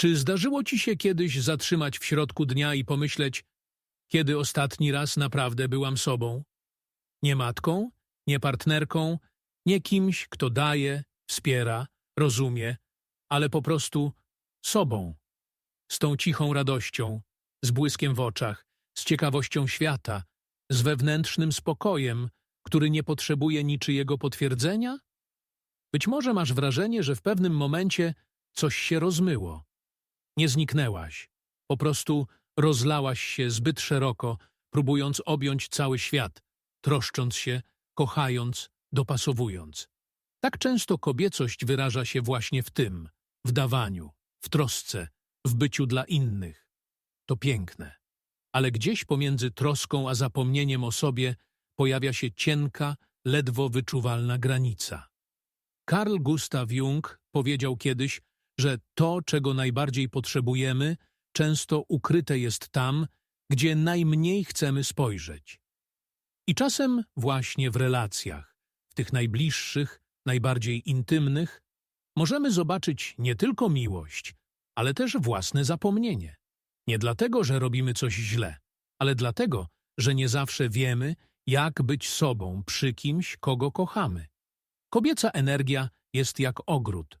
Czy zdarzyło ci się kiedyś zatrzymać w środku dnia i pomyśleć, kiedy ostatni raz naprawdę byłam sobą? Nie matką, nie partnerką, nie kimś, kto daje, wspiera, rozumie, ale po prostu sobą. Z tą cichą radością, z błyskiem w oczach, z ciekawością świata, z wewnętrznym spokojem, który nie potrzebuje niczyjego potwierdzenia? Być może masz wrażenie, że w pewnym momencie coś się rozmyło. Nie zniknęłaś, po prostu rozlałaś się zbyt szeroko, próbując objąć cały świat, troszcząc się, kochając, dopasowując. Tak często kobiecość wyraża się właśnie w tym, w dawaniu, w trosce, w byciu dla innych. To piękne. Ale gdzieś pomiędzy troską a zapomnieniem o sobie pojawia się cienka, ledwo wyczuwalna granica. Carl Gustav Jung powiedział kiedyś, że to, czego najbardziej potrzebujemy, często ukryte jest tam, gdzie najmniej chcemy spojrzeć. I czasem właśnie w relacjach, w tych najbliższych, najbardziej intymnych, możemy zobaczyć nie tylko miłość, ale też własne zapomnienie. Nie dlatego, że robimy coś źle, ale dlatego, że nie zawsze wiemy, jak być sobą przy kimś, kogo kochamy. Kobieca energia jest jak ogród.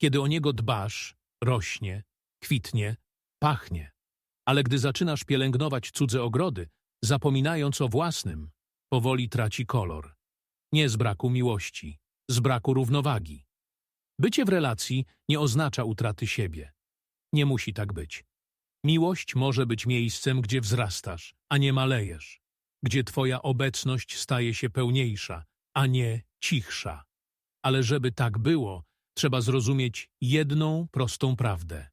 Kiedy o niego dbasz, rośnie, kwitnie, pachnie. Ale gdy zaczynasz pielęgnować cudze ogrody, zapominając o własnym, powoli traci kolor. Nie z braku miłości, z braku równowagi. Bycie w relacji nie oznacza utraty siebie. Nie musi tak być. Miłość może być miejscem, gdzie wzrastasz, a nie malejesz, gdzie twoja obecność staje się pełniejsza, a nie cichsza. Ale żeby tak było, trzeba zrozumieć jedną prostą prawdę.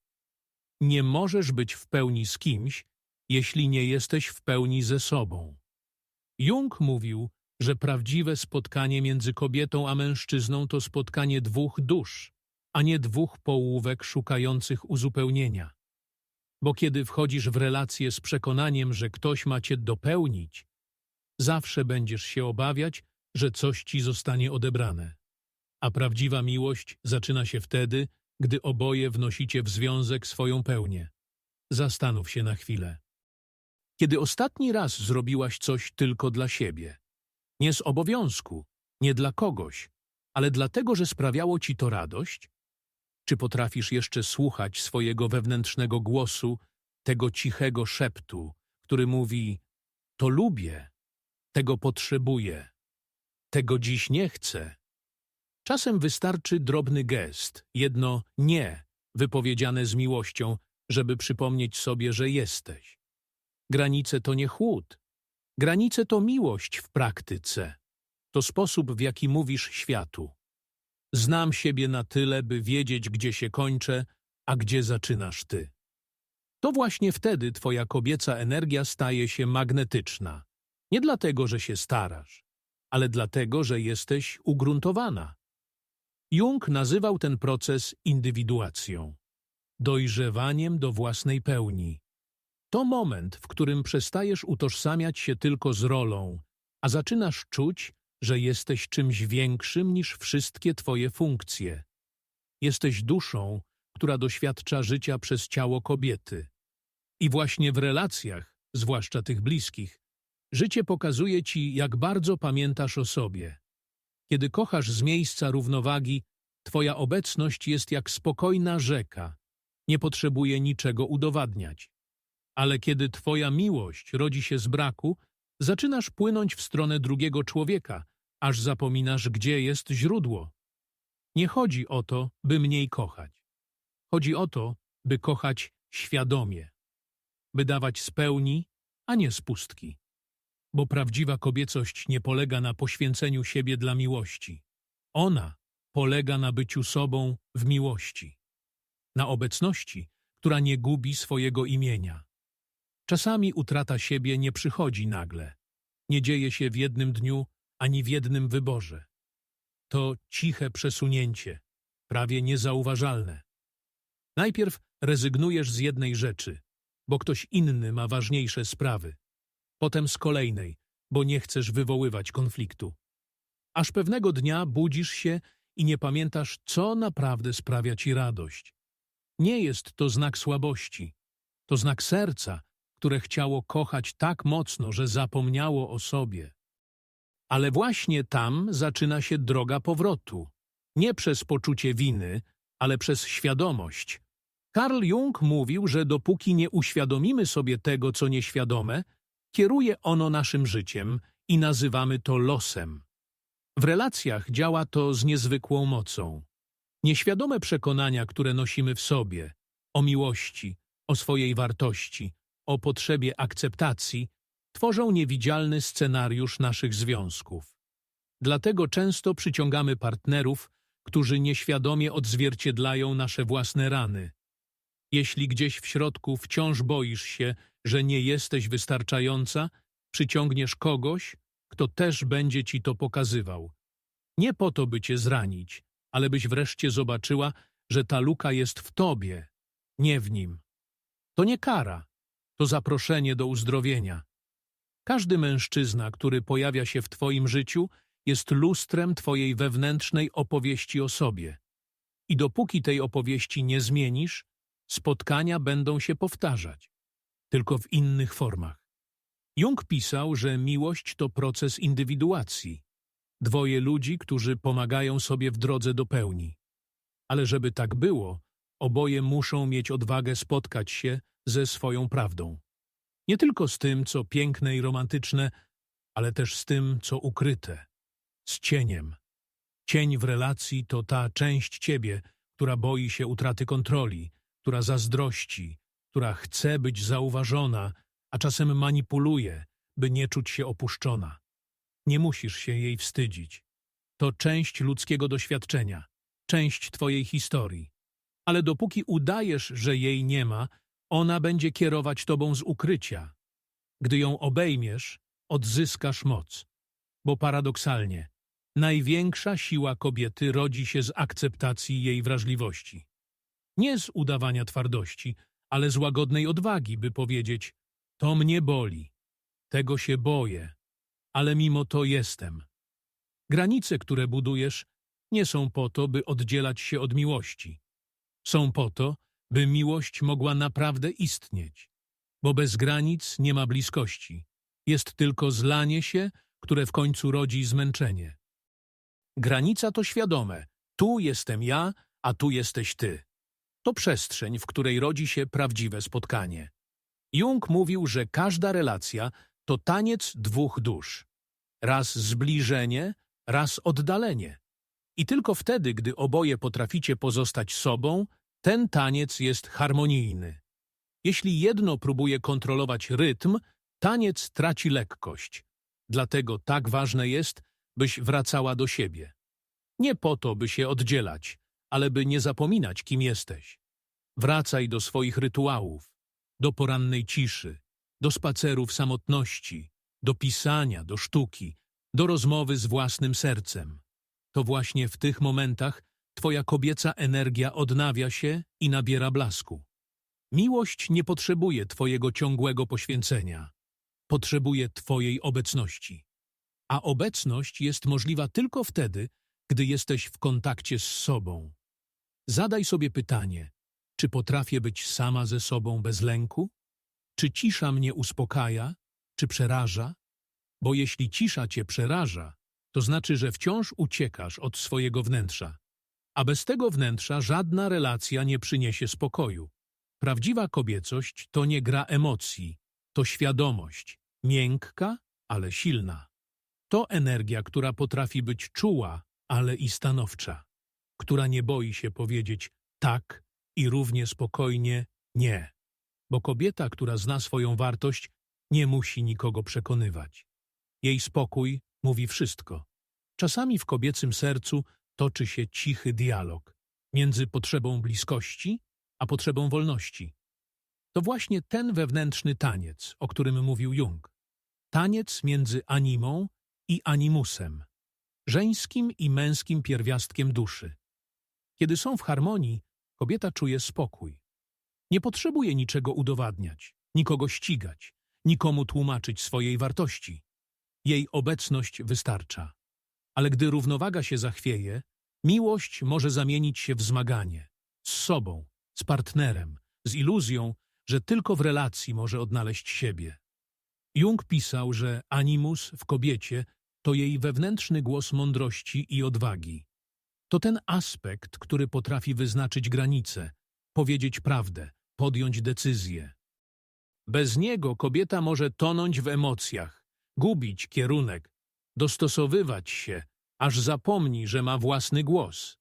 Nie możesz być w pełni z kimś, jeśli nie jesteś w pełni ze sobą. Jung mówił, że prawdziwe spotkanie między kobietą a mężczyzną to spotkanie dwóch dusz, a nie dwóch połówek szukających uzupełnienia. Bo kiedy wchodzisz w relację z przekonaniem, że ktoś ma cię dopełnić, zawsze będziesz się obawiać, że coś ci zostanie odebrane. A prawdziwa miłość zaczyna się wtedy, gdy oboje wnosicie w związek swoją pełnię. Zastanów się na chwilę. Kiedy ostatni raz zrobiłaś coś tylko dla siebie? Nie z obowiązku, nie dla kogoś, ale dlatego, że sprawiało ci to radość? Czy potrafisz jeszcze słuchać swojego wewnętrznego głosu, tego cichego szeptu, który mówi: To lubię, tego potrzebuję, tego dziś nie chcę? Czasem wystarczy drobny gest, jedno nie, wypowiedziane z miłością, żeby przypomnieć sobie, że jesteś. Granice to nie chłód. Granice to miłość w praktyce. To sposób, w jaki mówisz światu. Znam siebie na tyle, by wiedzieć, gdzie się kończę, a gdzie zaczynasz ty. To właśnie wtedy twoja kobieca energia staje się magnetyczna. Nie dlatego, że się starasz, ale dlatego, że jesteś ugruntowana. Jung nazywał ten proces indywiduacją, dojrzewaniem do własnej pełni. To moment, w którym przestajesz utożsamiać się tylko z rolą, a zaczynasz czuć, że jesteś czymś większym niż wszystkie twoje funkcje. Jesteś duszą, która doświadcza życia przez ciało kobiety. I właśnie w relacjach, zwłaszcza tych bliskich, życie pokazuje ci, jak bardzo pamiętasz o sobie. Kiedy kochasz z miejsca równowagi, twoja obecność jest jak spokojna rzeka, nie potrzebuje niczego udowadniać. Ale kiedy twoja miłość rodzi się z braku, zaczynasz płynąć w stronę drugiego człowieka, aż zapominasz, gdzie jest źródło. Nie chodzi o to, by mniej kochać. Chodzi o to, by kochać świadomie, by dawać z pełni, a nie z pustki. Bo prawdziwa kobiecość nie polega na poświęceniu siebie dla miłości. Ona polega na byciu sobą w miłości, na obecności, która nie gubi swojego imienia. Czasami utrata siebie nie przychodzi nagle. Nie dzieje się w jednym dniu ani w jednym wyborze. To ciche przesunięcie, prawie niezauważalne. Najpierw rezygnujesz z jednej rzeczy, bo ktoś inny ma ważniejsze sprawy. Potem z kolejnej, bo nie chcesz wywoływać konfliktu. Aż pewnego dnia budzisz się i nie pamiętasz, co naprawdę sprawia ci radość. Nie jest to znak słabości. To znak serca, które chciało kochać tak mocno, że zapomniało o sobie. Ale właśnie tam zaczyna się droga powrotu. Nie przez poczucie winy, ale przez świadomość. Karl Jung mówił, że dopóki nie uświadomimy sobie tego, co nieświadome, kieruje ono naszym życiem i nazywamy to losem. W relacjach działa to z niezwykłą mocą. Nieświadome przekonania, które nosimy w sobie, o miłości, o swojej wartości, o potrzebie akceptacji, tworzą niewidzialny scenariusz naszych związków. Dlatego często przyciągamy partnerów, którzy nieświadomie odzwierciedlają nasze własne rany. Jeśli gdzieś w środku wciąż boisz się, że nie jesteś wystarczająca, przyciągniesz kogoś, kto też będzie ci to pokazywał. Nie po to, by cię zranić, ale byś wreszcie zobaczyła, że ta luka jest w tobie, nie w nim. To nie kara, to zaproszenie do uzdrowienia. Każdy mężczyzna, który pojawia się w twoim życiu, jest lustrem twojej wewnętrznej opowieści o sobie. I dopóki tej opowieści nie zmienisz, spotkania będą się powtarzać, tylko w innych formach. Jung pisał, że miłość to proces indywiduacji. Dwoje ludzi, którzy pomagają sobie w drodze do pełni. Ale żeby tak było, oboje muszą mieć odwagę spotkać się ze swoją prawdą. Nie tylko z tym, co piękne i romantyczne, ale też z tym, co ukryte, z cieniem. Cień w relacji to ta część ciebie, która boi się utraty kontroli, która zazdrości, która chce być zauważona, a czasem manipuluje, by nie czuć się opuszczona. Nie musisz się jej wstydzić. To część ludzkiego doświadczenia, część twojej historii. Ale dopóki udajesz, że jej nie ma, ona będzie kierować tobą z ukrycia. Gdy ją obejmiesz, odzyskasz moc. Bo paradoksalnie, największa siła kobiety rodzi się z akceptacji jej wrażliwości. Nie z udawania twardości, ale z łagodnej odwagi, by powiedzieć: To mnie boli, tego się boję, ale mimo to jestem. Granice, które budujesz, nie są po to, by oddzielać się od miłości. Są po to, by miłość mogła naprawdę istnieć. Bo bez granic nie ma bliskości. Jest tylko zlanie się, które w końcu rodzi zmęczenie. Granica to świadome. Tu jestem ja, a tu jesteś ty. To przestrzeń, w której rodzi się prawdziwe spotkanie. Jung mówił, że każda relacja to taniec dwóch dusz. Raz zbliżenie, raz oddalenie. I tylko wtedy, gdy oboje potraficie pozostać sobą, ten taniec jest harmonijny. Jeśli jedno próbuje kontrolować rytm, taniec traci lekkość. Dlatego tak ważne jest, byś wracała do siebie. Nie po to, by się oddzielać, ale by nie zapominać, kim jesteś. Wracaj do swoich rytuałów, do porannej ciszy, do spacerów samotności, do pisania, do sztuki, do rozmowy z własnym sercem. To właśnie w tych momentach twoja kobieca energia odnawia się i nabiera blasku. Miłość nie potrzebuje twojego ciągłego poświęcenia. Potrzebuje twojej obecności. A obecność jest możliwa tylko wtedy, gdy jesteś w kontakcie z sobą. Zadaj sobie pytanie, czy potrafię być sama ze sobą bez lęku? Czy cisza mnie uspokaja, czy przeraża? Bo jeśli cisza cię przeraża, to znaczy, że wciąż uciekasz od swojego wnętrza. A bez tego wnętrza żadna relacja nie przyniesie spokoju. Prawdziwa kobiecość to nie gra emocji, to świadomość, miękka, ale silna. To energia, która potrafi być czuła, ale i stanowcza, która nie boi się powiedzieć tak i równie spokojnie nie. Bo kobieta, która zna swoją wartość, nie musi nikogo przekonywać. Jej spokój mówi wszystko. Czasami w kobiecym sercu toczy się cichy dialog między potrzebą bliskości a potrzebą wolności. To właśnie ten wewnętrzny taniec, o którym mówił Jung. Taniec między animą i animusem, żeńskim i męskim pierwiastkiem duszy. Kiedy są w harmonii, kobieta czuje spokój. Nie potrzebuje niczego udowadniać, nikogo ścigać, nikomu tłumaczyć swojej wartości. Jej obecność wystarcza. Ale gdy równowaga się zachwieje, miłość może zamienić się w zmaganie z sobą, z partnerem, z iluzją, że tylko w relacji może odnaleźć siebie. Jung pisał, że animus w kobiecie to jej wewnętrzny głos mądrości i odwagi. To ten aspekt, który potrafi wyznaczyć granice, powiedzieć prawdę, podjąć decyzję. Bez niego kobieta może tonąć w emocjach, gubić kierunek, dostosowywać się, aż zapomni, że ma własny głos.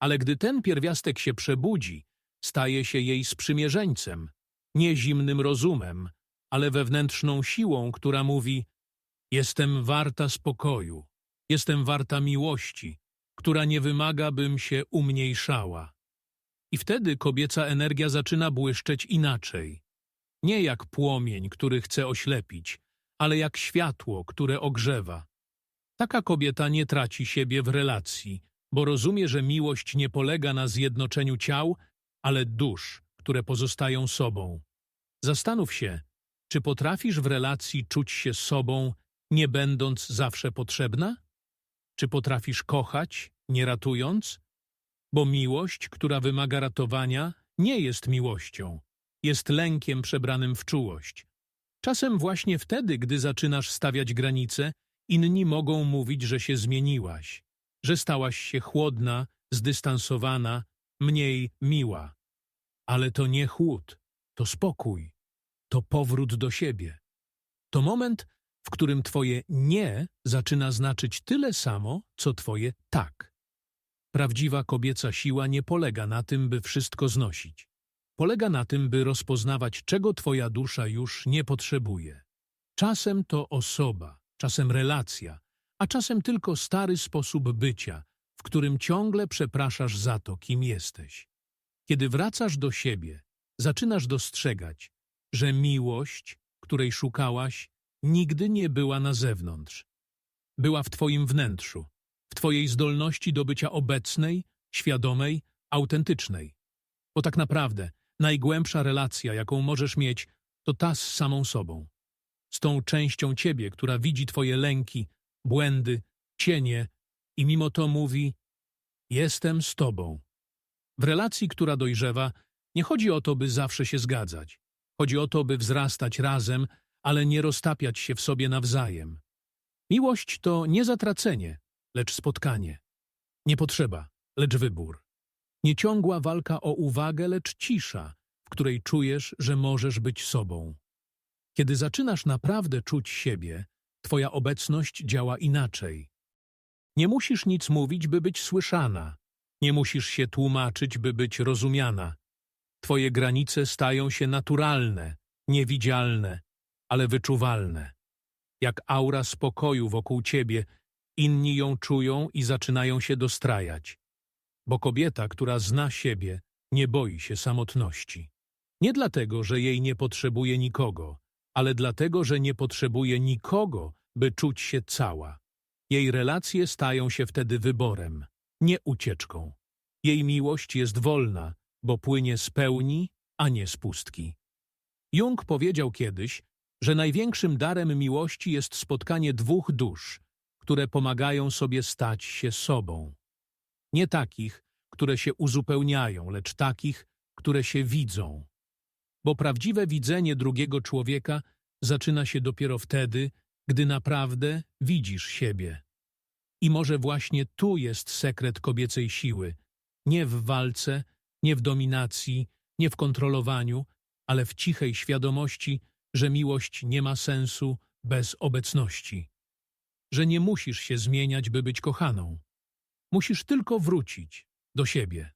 Ale gdy ten pierwiastek się przebudzi, staje się jej sprzymierzeńcem, nie zimnym rozumem, ale wewnętrzną siłą, która mówi: Jestem warta spokoju, jestem warta miłości, która nie wymaga, bym się umniejszała. I wtedy kobieca energia zaczyna błyszczeć inaczej. Nie jak płomień, który chce oślepić, ale jak światło, które ogrzewa. Taka kobieta nie traci siebie w relacji, bo rozumie, że miłość nie polega na zjednoczeniu ciał, ale dusz, które pozostają sobą. Zastanów się, czy potrafisz w relacji czuć się sobą, nie będąc zawsze potrzebna? Czy potrafisz kochać, nie ratując? Bo miłość, która wymaga ratowania, nie jest miłością, jest lękiem przebranym w czułość. Czasem właśnie wtedy, gdy zaczynasz stawiać granice, inni mogą mówić, że się zmieniłaś, że stałaś się chłodna, zdystansowana, mniej miła. Ale to nie chłód, to spokój, to powrót do siebie. To moment, w którym twoje nie zaczyna znaczyć tyle samo, co twoje tak. Prawdziwa kobieca siła nie polega na tym, by wszystko znosić. Polega na tym, by rozpoznawać, czego twoja dusza już nie potrzebuje. Czasem to osoba, czasem relacja, a czasem tylko stary sposób bycia, w którym ciągle przepraszasz za to, kim jesteś. Kiedy wracasz do siebie, zaczynasz dostrzegać, że miłość, której szukałaś, nigdy nie była na zewnątrz. Była w twoim wnętrzu, w twojej zdolności do bycia obecnej, świadomej, autentycznej. Bo tak naprawdę najgłębsza relacja, jaką możesz mieć, to ta z samą sobą. Z tą częścią ciebie, która widzi twoje lęki, błędy, cienie i mimo to mówi Jestem z tobą. W relacji, która dojrzewa, nie chodzi o to, by zawsze się zgadzać. Chodzi o to, by wzrastać razem, ale nie roztapiać się w sobie nawzajem. Miłość to nie zatracenie, lecz spotkanie. Nie potrzeba, lecz wybór. Nieciągła walka o uwagę, lecz cisza, w której czujesz, że możesz być sobą. Kiedy zaczynasz naprawdę czuć siebie, twoja obecność działa inaczej. Nie musisz nic mówić, by być słyszana. Nie musisz się tłumaczyć, by być rozumiana. Twoje granice stają się naturalne, niewidzialne, ale wyczuwalne. Jak aura spokoju wokół ciebie, inni ją czują i zaczynają się dostrajać. Bo kobieta, która zna siebie, nie boi się samotności. Nie dlatego, że jej nie potrzebuje nikogo, ale dlatego, że nie potrzebuje nikogo, by czuć się cała. Jej relacje stają się wtedy wyborem, nie ucieczką. Jej miłość jest wolna, bo płynie z pełni, a nie z pustki. Jung powiedział kiedyś, że największym darem miłości jest spotkanie dwóch dusz, które pomagają sobie stać się sobą. Nie takich, które się uzupełniają, lecz takich, które się widzą. Bo prawdziwe widzenie drugiego człowieka zaczyna się dopiero wtedy, gdy naprawdę widzisz siebie. I może właśnie tu jest sekret kobiecej siły. Nie w walce, nie w dominacji, nie w kontrolowaniu, ale w cichej świadomości, że miłość nie ma sensu bez obecności. Że nie musisz się zmieniać, by być kochaną. Musisz tylko wrócić do siebie.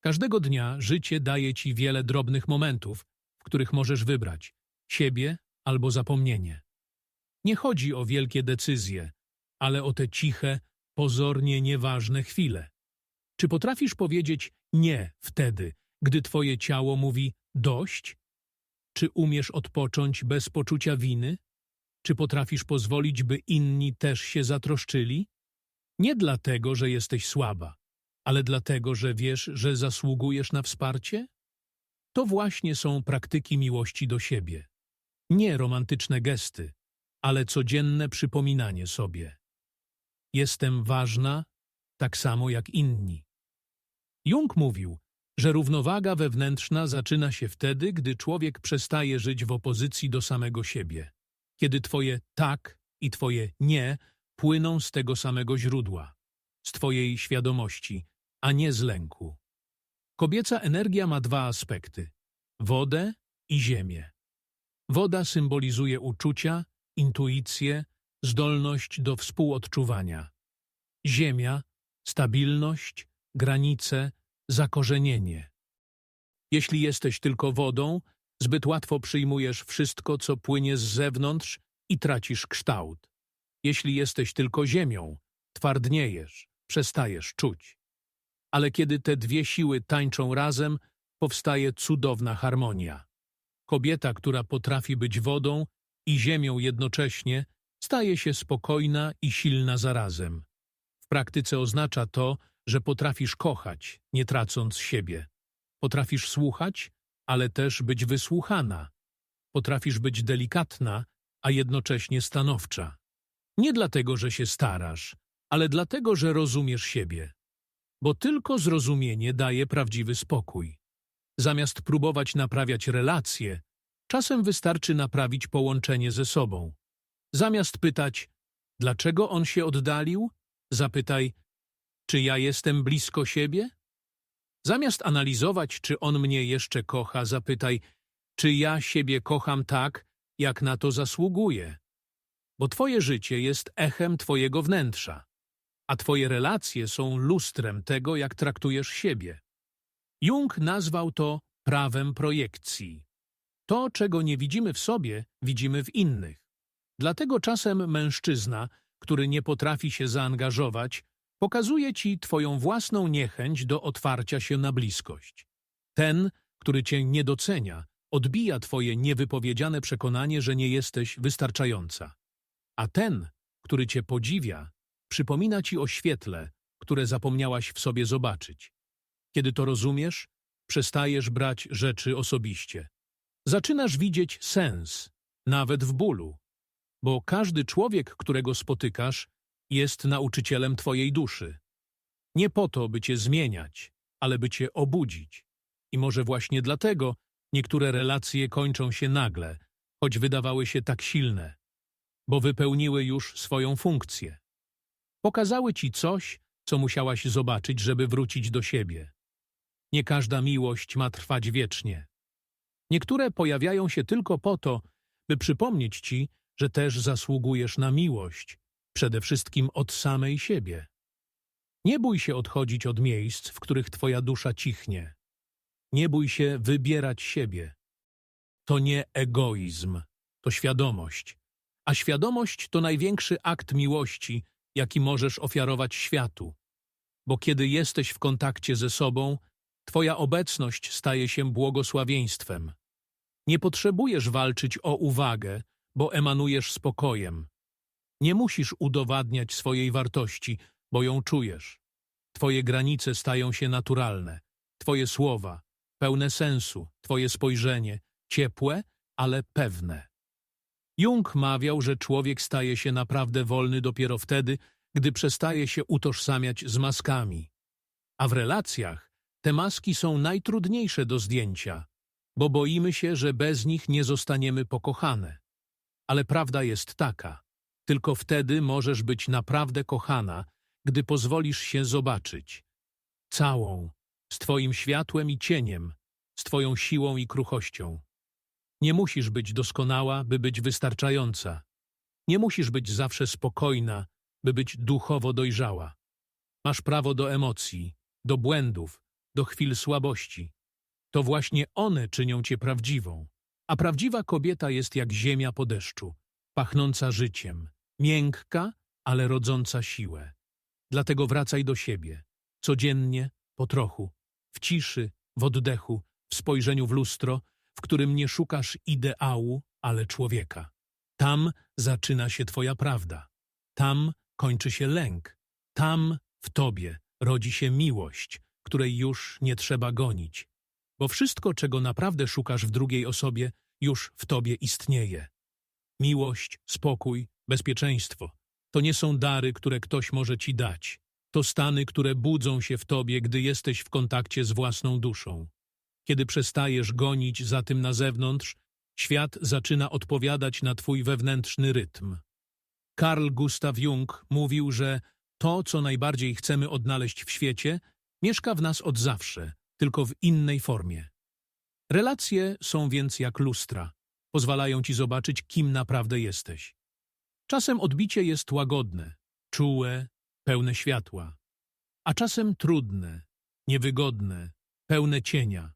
Każdego dnia życie daje ci wiele drobnych momentów, w których możesz wybrać siebie albo zapomnienie. Nie chodzi o wielkie decyzje, ale o te ciche, pozornie nieważne chwile. Czy potrafisz powiedzieć nie wtedy, gdy twoje ciało mówi dość? Czy umiesz odpocząć bez poczucia winy? Czy potrafisz pozwolić, by inni też się zatroszczyli? Nie dlatego, że jesteś słaba, ale dlatego, że wiesz, że zasługujesz na wsparcie? To właśnie są praktyki miłości do siebie. Nie romantyczne gesty, ale codzienne przypominanie sobie. Jestem ważna, tak samo jak inni. Jung mówił, że równowaga wewnętrzna zaczyna się wtedy, gdy człowiek przestaje żyć w opozycji do samego siebie, kiedy twoje tak i twoje nie płyną z tego samego źródła, z twojej świadomości, a nie z lęku. Kobieca energia ma dwa aspekty wodę i ziemię. Woda symbolizuje uczucia, intuicję, zdolność do współodczuwania. Ziemia stabilność, granice, zakorzenienie. Jeśli jesteś tylko wodą, zbyt łatwo przyjmujesz wszystko, co płynie z zewnątrz i tracisz kształt. Jeśli jesteś tylko ziemią, twardniejesz, przestajesz czuć. Ale kiedy te dwie siły tańczą razem, powstaje cudowna harmonia. Kobieta, która potrafi być wodą i ziemią jednocześnie, staje się spokojna i silna zarazem. W praktyce oznacza to, że potrafisz kochać, nie tracąc siebie. Potrafisz słuchać, ale też być wysłuchana. Potrafisz być delikatna, a jednocześnie stanowcza. Nie dlatego, że się starasz, ale dlatego, że rozumiesz siebie. Bo tylko zrozumienie daje prawdziwy spokój. Zamiast próbować naprawiać relacje, czasem wystarczy naprawić połączenie ze sobą. Zamiast pytać, dlaczego on się oddalił, zapytaj, czy ja jestem blisko siebie? Zamiast analizować, czy on mnie jeszcze kocha, zapytaj, czy ja siebie kocham tak, jak na to zasługuję. Bo twoje życie jest echem twojego wnętrza, a twoje relacje są lustrem tego, jak traktujesz siebie. Jung nazwał to prawem projekcji. To, czego nie widzimy w sobie, widzimy w innych. Dlatego czasem mężczyzna, który nie potrafi się zaangażować, pokazuje ci twoją własną niechęć do otwarcia się na bliskość. Ten, który cię nie docenia, odbija twoje niewypowiedziane przekonanie, że nie jesteś wystarczająca. A ten, który cię podziwia, przypomina ci o świetle, które zapomniałaś w sobie zobaczyć. Kiedy to rozumiesz, przestajesz brać rzeczy osobiście. Zaczynasz widzieć sens, nawet w bólu, bo każdy człowiek, którego spotykasz, jest nauczycielem Twojej duszy. Nie po to, by Cię zmieniać, ale by Cię obudzić. I może właśnie dlatego niektóre relacje kończą się nagle, choć wydawały się tak silne, bo wypełniły już swoją funkcję. Pokazały Ci coś, co musiałaś zobaczyć, żeby wrócić do siebie. Nie każda miłość ma trwać wiecznie. Niektóre pojawiają się tylko po to, by przypomnieć Ci, że też zasługujesz na miłość, przede wszystkim od samej siebie. Nie bój się odchodzić od miejsc, w których Twoja dusza cichnie. Nie bój się wybierać siebie. To nie egoizm, to świadomość. A świadomość to największy akt miłości, jaki możesz ofiarować światu. Bo kiedy jesteś w kontakcie ze sobą, Twoja obecność staje się błogosławieństwem. Nie potrzebujesz walczyć o uwagę, bo emanujesz spokojem. Nie musisz udowadniać swojej wartości, bo ją czujesz. Twoje granice stają się naturalne. Twoje słowa, pełne sensu, Twoje spojrzenie, ciepłe, ale pewne. Jung mawiał, że człowiek staje się naprawdę wolny dopiero wtedy, gdy przestaje się utożsamiać z maskami. A w relacjach te maski są najtrudniejsze do zdjęcia, bo boimy się, że bez nich nie zostaniemy pokochane. Ale prawda jest taka. Tylko wtedy możesz być naprawdę kochana, gdy pozwolisz się zobaczyć. Całą, z Twoim światłem i cieniem, z Twoją siłą i kruchością. Nie musisz być doskonała, by być wystarczająca. Nie musisz być zawsze spokojna, by być duchowo dojrzała. Masz prawo do emocji, do błędów, do chwil słabości. To właśnie one czynią cię prawdziwą. A prawdziwa kobieta jest jak ziemia po deszczu, pachnąca życiem, miękka, ale rodząca siłę. Dlatego wracaj do siebie, codziennie, po trochu, w ciszy, w oddechu, w spojrzeniu w lustro, w którym nie szukasz ideału, ale człowieka. Tam zaczyna się Twoja prawda. Tam kończy się lęk. Tam, w Tobie, rodzi się miłość, której już nie trzeba gonić. Bo wszystko, czego naprawdę szukasz w drugiej osobie, już w Tobie istnieje. Miłość, spokój, bezpieczeństwo. To nie są dary, które ktoś może Ci dać. To stany, które budzą się w tobie, gdy jesteś w kontakcie z własną duszą. Kiedy przestajesz gonić za tym na zewnątrz, świat zaczyna odpowiadać na twój wewnętrzny rytm. Carl Gustav Jung mówił, że to, co najbardziej chcemy odnaleźć w świecie, mieszka w nas od zawsze, tylko w innej formie. Relacje są więc jak lustra. Pozwalają ci zobaczyć, kim naprawdę jesteś. Czasem odbicie jest łagodne, czułe, pełne światła, a czasem trudne, niewygodne, pełne cienia.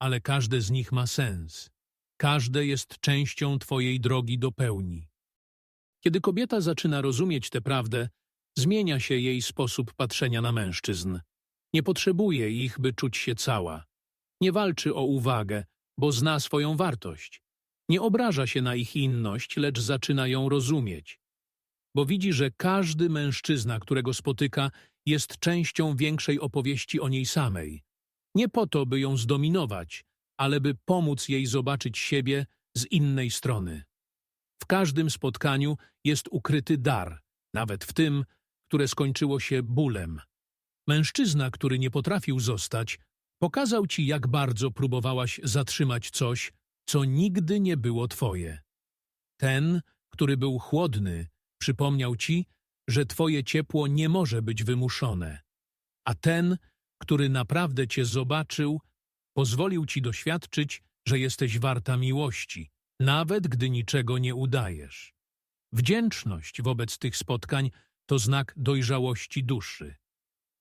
Ale każde z nich ma sens. Każde jest częścią twojej drogi do pełni. Kiedy kobieta zaczyna rozumieć tę prawdę, zmienia się jej sposób patrzenia na mężczyzn. Nie potrzebuje ich, by czuć się cała. Nie walczy o uwagę, bo zna swoją wartość. Nie obraża się na ich inność, lecz zaczyna ją rozumieć. Bo widzi, że każdy mężczyzna, którego spotyka, jest częścią większej opowieści o niej samej. Nie po to, by ją zdominować, ale by pomóc jej zobaczyć siebie z innej strony. W każdym spotkaniu jest ukryty dar, nawet w tym, które skończyło się bólem. Mężczyzna, który nie potrafił zostać, pokazał ci, jak bardzo próbowałaś zatrzymać coś, co nigdy nie było twoje. Ten, który był chłodny, przypomniał ci, że twoje ciepło nie może być wymuszone, a ten, który naprawdę cię zobaczył, pozwolił ci doświadczyć, że jesteś warta miłości, nawet gdy niczego nie udajesz. Wdzięczność wobec tych spotkań to znak dojrzałości duszy.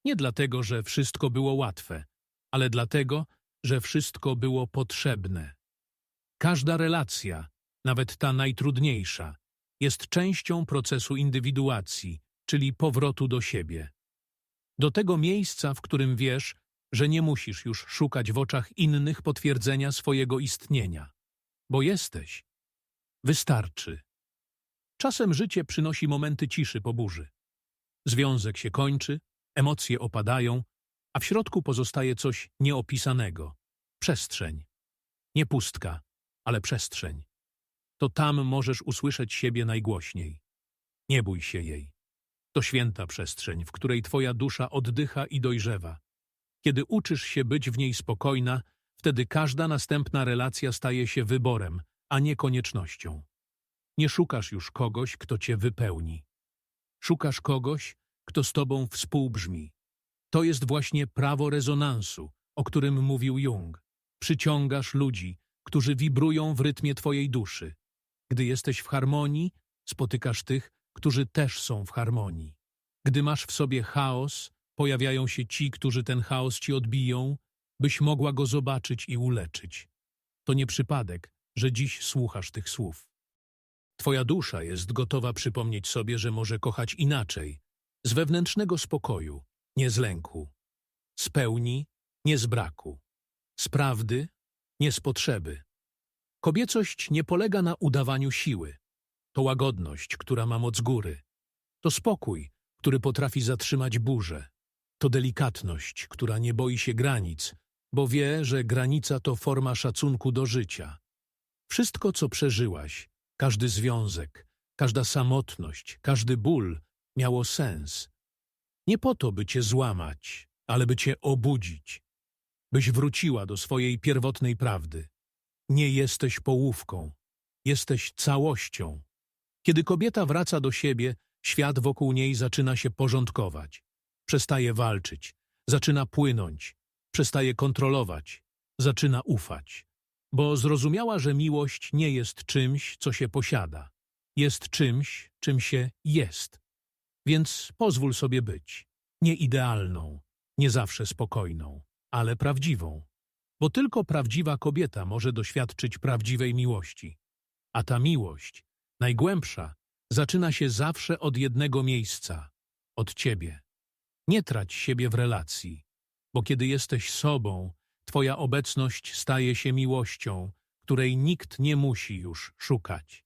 Nie dlatego, że wszystko było łatwe, ale dlatego, że wszystko było potrzebne. Każda relacja, nawet ta najtrudniejsza, jest częścią procesu indywiduacji, czyli powrotu do siebie. Do tego miejsca, w którym wiesz, że nie musisz już szukać w oczach innych potwierdzenia swojego istnienia, bo jesteś. Wystarczy. Czasem życie przynosi momenty ciszy po burzy. Związek się kończy, emocje opadają, a w środku pozostaje coś nieopisanego. Przestrzeń. Nie pustka, ale przestrzeń. To tam możesz usłyszeć siebie najgłośniej. Nie bój się jej. To święta przestrzeń, w której twoja dusza oddycha i dojrzewa. Kiedy uczysz się być w niej spokojna, wtedy każda następna relacja staje się wyborem, a nie koniecznością. Nie szukasz już kogoś, kto cię wypełni. Szukasz kogoś, kto z tobą współbrzmi. To jest właśnie prawo rezonansu, o którym mówił Jung. Przyciągasz ludzi, którzy wibrują w rytmie twojej duszy. Gdy jesteś w harmonii, spotykasz tych, którzy też są w harmonii. Gdy masz w sobie chaos, pojawiają się ci, którzy ten chaos ci odbiją, byś mogła go zobaczyć i uleczyć. To nie przypadek, że dziś słuchasz tych słów. Twoja dusza jest gotowa przypomnieć sobie, że może kochać inaczej, z wewnętrznego spokoju, nie z lęku, z pełni, nie z braku, z prawdy, nie z potrzeby. Kobiecość nie polega na udawaniu siły. To łagodność, która ma moc góry. To spokój, który potrafi zatrzymać burzę. To delikatność, która nie boi się granic, bo wie, że granica to forma szacunku do życia. Wszystko, co przeżyłaś, każdy związek, każda samotność, każdy ból miało sens. Nie po to, by cię złamać, ale by cię obudzić, byś wróciła do swojej pierwotnej prawdy. Nie jesteś połówką, jesteś całością. Kiedy kobieta wraca do siebie, świat wokół niej zaczyna się porządkować. Przestaje walczyć, zaczyna płynąć, przestaje kontrolować, zaczyna ufać. Bo zrozumiała, że miłość nie jest czymś, co się posiada. Jest czymś, czym się jest. Więc pozwól sobie być. Nie idealną, nie zawsze spokojną, ale prawdziwą. Bo tylko prawdziwa kobieta może doświadczyć prawdziwej miłości. A ta miłość, najgłębsza, zaczyna się zawsze od jednego miejsca od ciebie. Nie trać siebie w relacji, bo kiedy jesteś sobą, twoja obecność staje się miłością, której nikt nie musi już szukać.